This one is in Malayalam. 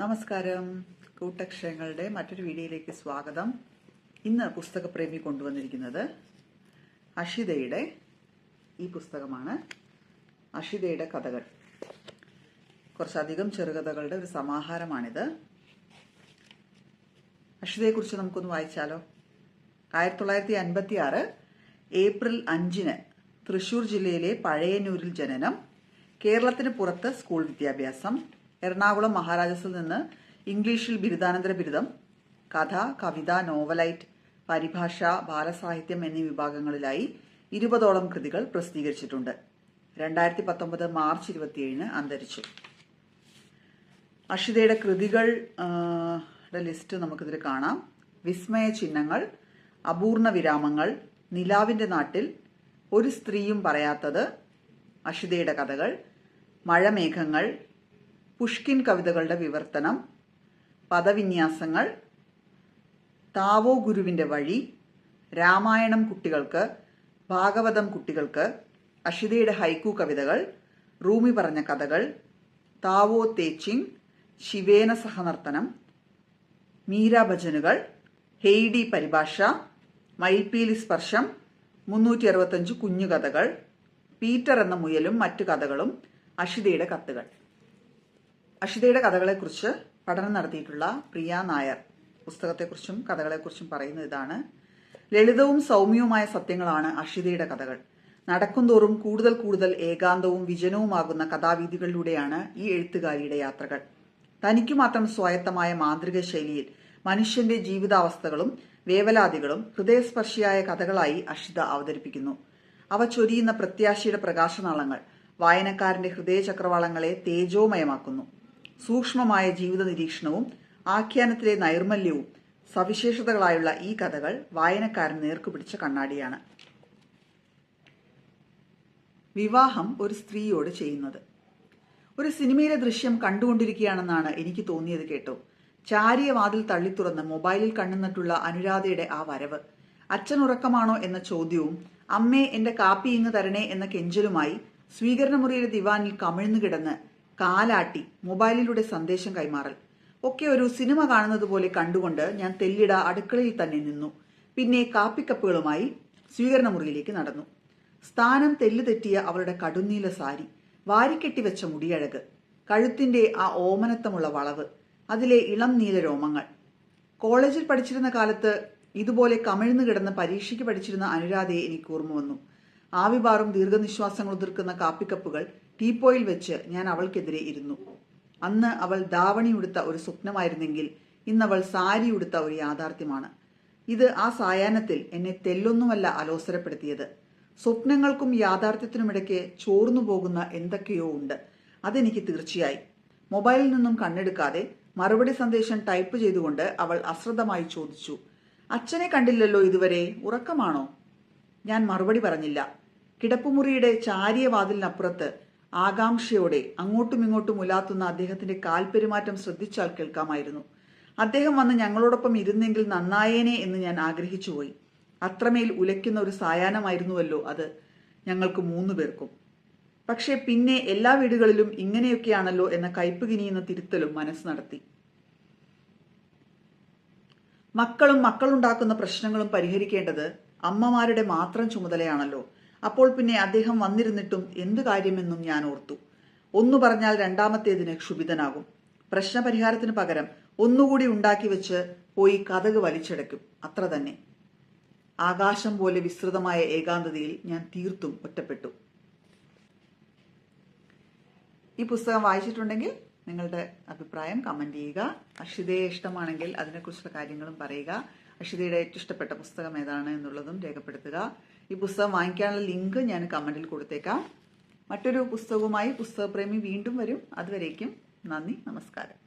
നമസ്കാരം. കൂട്ടക്ഷരങ്ങളുടെ മറ്റൊരു വീഡിയോയിലേക്ക് സ്വാഗതം. ഇന്ന് പുസ്തകപ്രേമി കൊണ്ടുവന്നിരിക്കുന്നത് അഷിതയുടെ ഈ പുസ്തകമാണ്. അഷിതയുടെ കഥകൾ. കുറച്ചധികം ചെറുകഥകളുടെ ഒരു സമാഹാരമാണിത്. അഷിതയെക്കുറിച്ച് നമുക്കൊന്ന് വായിച്ചാലോ? ആയിരത്തി തൊള്ളായിരത്തി അൻപത്തി ആറ് ഏപ്രിൽ അഞ്ചിന് തൃശൂർ ജില്ലയിലെ പഴയന്നൂരിൽ ജനനം കേരളത്തിന് പുറത്ത് സ്കൂൾ വിദ്യാഭ്യാസം എറണാകുളം മഹാരാജസിൽ നിന്ന് ഇംഗ്ലീഷിൽ ബിരുദാനന്തര ബിരുദം കഥ കവിത നോവലൈറ്റ് പരിഭാഷ ബാലസാഹിത്യം എന്നീ വിഭാഗങ്ങളിലായി ഇരുപതോളം കൃതികൾ പ്രസിദ്ധീകരിച്ചിട്ടുണ്ട്. രണ്ടായിരത്തി പത്തൊമ്പത് മാർച്ച് ഇരുപത്തിയേഴിന് അന്തരിച്ചു. അഷിതയുടെ കൃതികൾ ലിസ്റ്റ് നമുക്കിതിൽ കാണാം. വിസ്മയ ചിഹ്നങ്ങൾ അപൂർണ വിരാമങ്ങൾ നിലാവിന്റെ നാട്ടിൽ ഒരു സ്ത്രീയും പറയാത്തത് അഷിതയുടെ കഥകൾ മഴമേഘങ്ങൾ പുഷ്കിൻ കവിതകളുടെ വിവർത്തനം പദവിന്യാസങ്ങൾ താവോ ഗുരുവിന്റെ വഴി രാമായണം കുട്ടികൾക്ക് ഭാഗവതം കുട്ടികൾക്ക് അഷിതയുടെ ഹൈക്കു കവിതകൾ റൂമി പറഞ്ഞ കഥകൾ താവോ തേച്ചിങ് ശിവേന സഹനർത്തനം മീര ഭജനുകൾ ഹെയ്ഡി പരിഭാഷ മയിൽപീലി സ്പർശം മുന്നൂറ്റി അറുപത്തഞ്ച് കുഞ്ഞുകഥകൾ പീറ്റർ എന്ന മുയലും മറ്റു കഥകളും അഷിതയുടെ കത്തുകൾ. അഷിതയുടെ കഥകളെക്കുറിച്ച് പഠനം നടത്തിയിട്ടുള്ള പ്രിയ നായർ. പുസ്തകത്തെക്കുറിച്ചും കഥകളെക്കുറിച്ചും പറയുന്ന ഇതാണ്. ലളിതവും സൗമ്യവുമായ സത്യങ്ങളാണ് അഷിതയുടെ കഥകൾ. നടക്കുന്തോറും കൂടുതൽ കൂടുതൽ ഏകാന്തവും വിജനവുമാകുന്ന കഥാവീതികളിലൂടെയാണ് ഈ എഴുത്തുകാരിയുടെ യാത്രകൾ. തനിക്കു മാത്രം സ്വായത്തമായ മാന്ത്രിക ശൈലിയിൽ മനുഷ്യന്റെ ജീവിതാവസ്ഥകളും വേവലാതികളും ഹൃദയസ്പർശിയായ കഥകളായി അഷിത അവതരിപ്പിക്കുന്നു. അവ ചൊരിയുന്ന പ്രത്യാശയുടെ പ്രകാശനാളങ്ങൾ വായനക്കാരന്റെ ഹൃദയ ചക്രവാളങ്ങളെ തേജോമയമാക്കുന്നു. സൂക്ഷ്മമായ ജീവിത നിരീക്ഷണവും ആഖ്യാനത്തിലെ നൈർമല്യവും സവിശേഷതകളായുള്ള ഈ കഥകൾ വായനക്കാരൻ നേർക്കുപിടിച്ച കണ്ണാടിയാണ്. വിവാഹം ഒരു സ്ത്രീയോട് ചെയ്യുന്നത്. ഒരു സിനിമയിലെ ദൃശ്യം കണ്ടുകൊണ്ടിരിക്കുകയാണെന്നാണ് എനിക്ക് തോന്നിയത് കേട്ടോ. ചാരിയ വാതിൽ തള്ളിത്തുറന്ന് മൊബൈലിൽ കണ്ണുന്നിട്ടുള്ള അനുരാധയുടെ ആ വരവ്. അച്ഛൻ ഉറക്കമാണോ എന്ന ചോദ്യവും അമ്മേ എന്റെ കാപ്പി ഇങ്ങ് തരണേ എന്ന കെഞ്ചലുമായി സ്വീകരണമുറിയിലെ ദിവാനിൽ കമിഴ്ന്നു കിടന്ന് കാലാട്ടി മൊബൈലിലൂടെ സന്ദേശം കൈമാറൽ. ഒക്കെ ഒരു സിനിമ കാണുന്നത് പോലെ കണ്ടുകൊണ്ട് ഞാൻ തെല്ലിട അടുക്കളയിൽ തന്നെ നിന്നു. പിന്നെ കാപ്പിക്കപ്പുകളുമായി സ്വീകരണ മുറിയിലേക്ക് നടന്നു. സ്ഥാനം തെല്ലു തെറ്റിയ അവളുടെ കടുന്നീല സാരി വാരിക്കെട്ടി വെച്ച മുടിയഴക് കഴുത്തിന്റെ ആ ഓമനത്തമുള്ള വളവ് അതിലെ ഇളം നീല രോമങ്ങൾ. കോളേജിൽ പഠിച്ചിരുന്ന കാലത്ത് ഇതുപോലെ കമിഴ്ന്നു കിടന്ന് പരീക്ഷയ്ക്ക് പഠിച്ചിരുന്ന അനുരാധയെ എനിക്ക് ഓർമ്മ വന്നു. ആവിബാറും ദീർഘനിശ്വാസങ്ങൾ ഉതിർക്കുന്ന കാപ്പിക്കപ്പുകൾ ടീപ്പോയിൽ വെച്ച് ഞാൻ അവൾക്കെതിരെ ഇരുന്നു. അന്ന് അവൾ ദാവണി ഉടുത്ത ഒരു സ്വപ്നമായിരുന്നെങ്കിൽ ഇന്നവൾ സാരി ഉടുത്ത ഒരു യാഥാർത്ഥ്യമാണ്. ഇത് ആ സായാഹ്നത്തിൽ എന്നെ തെല്ലൊന്നുമല്ല അലോസരപ്പെടുത്തിയത്. സ്വപ്നങ്ങൾക്കും യാഥാർത്ഥ്യത്തിനുമിടയ്ക്ക് ചോർന്നു പോകുന്ന എന്തൊക്കെയോ ഉണ്ട്. അതെനിക്ക് തീർച്ചയായി. മൊബൈലിൽ നിന്നും കണ്ണെടുക്കാതെ മറുപടി സന്ദേശം ടൈപ്പ് ചെയ്തുകൊണ്ട് അവൾ അശ്രദ്ധമായി ചോദിച്ചു അച്ഛനെ കണ്ടില്ലല്ലോ ഇതുവരെ? ഉറക്കമാണോ? ഞാൻ മറുപടി പറഞ്ഞില്ല. കിടപ്പുമുറിയുടെ ചാരിയ വാതിലിനപ്പുറത്ത് ആകാംക്ഷയോടെ അങ്ങോട്ടും ഇങ്ങോട്ടും ഉലാത്തുന്ന അദ്ദേഹത്തിന്റെ കാൽപെരുമാറ്റം ശ്രദ്ധിച്ചാൽ കേൾക്കാമായിരുന്നു. അദ്ദേഹം വന്ന് ഞങ്ങളോടൊപ്പം ഇരുന്നെങ്കിൽ നന്നായേനെ എന്ന് ഞാൻ ആഗ്രഹിച്ചുപോയി. അത്രമേൽ ഉലയ്ക്കുന്ന ഒരു സായാഹ്നമായിരുന്നുവല്ലോ അത്. ഞങ്ങൾക്ക് മൂന്നു പേർക്കും. പക്ഷേ പിന്നെ എല്ലാ വീടുകളിലും ഇങ്ങനെയൊക്കെയാണല്ലോ എന്ന കയ്പ് കിനിയുന്ന തിരുത്തലും മനസ്സ് നടത്തി. മക്കളും മക്കളുണ്ടാക്കുന്ന പ്രശ്നങ്ങളും പരിഹരിക്കേണ്ടത് അമ്മമാരുടെ മാത്രം ചുമതലയാണല്ലോ. അപ്പോൾ പിന്നെ അദ്ദേഹം വന്നിരുന്നിട്ടും എന്തു കാര്യമെന്നും ഞാൻ ഓർത്തു. ഒന്നു പറഞ്ഞാൽ രണ്ടാമത്തേതിന് ക്ഷുഭിതനാകും. പ്രശ്നപരിഹാരത്തിന് പകരം ഒന്നുകൂടി ഉണ്ടാക്കി വെച്ച് പോയി കഥക് വലിച്ചടയ്ക്കും അത്ര തന്നെ. ആകാശം പോലെ വിസ്തൃതമായ ഏകാന്തതയിൽ ഞാൻ തീർത്തും ഒറ്റപ്പെട്ടു. ഈ പുസ്തകം വായിച്ചിട്ടുണ്ടെങ്കിൽ നിങ്ങളുടെ അഭിപ്രായം കമന്റ് ചെയ്യുക. അക്ഷിതയെ ഇഷ്ടമാണെങ്കിൽ അതിനെക്കുറിച്ചുള്ള കാര്യങ്ങളും പറയുക. അക്ഷിതയുടെ ഏറ്റവും ഇഷ്ടപ്പെട്ട പുസ്തകം ഏതാണ് എന്നുള്ളതും രേഖപ്പെടുത്തുക. ഈ പുസ്തകം വാങ്ങിക്കാനുള്ള ലിങ്ക് ഞാൻ കമന്റിൽ കൊടുത്തേക്കാം. മറ്റൊരു പുസ്തകവുമായി പുസ്തകപ്രേമി വീണ്ടും വരും. അതുവരേക്കും നന്ദി നമസ്കാരം.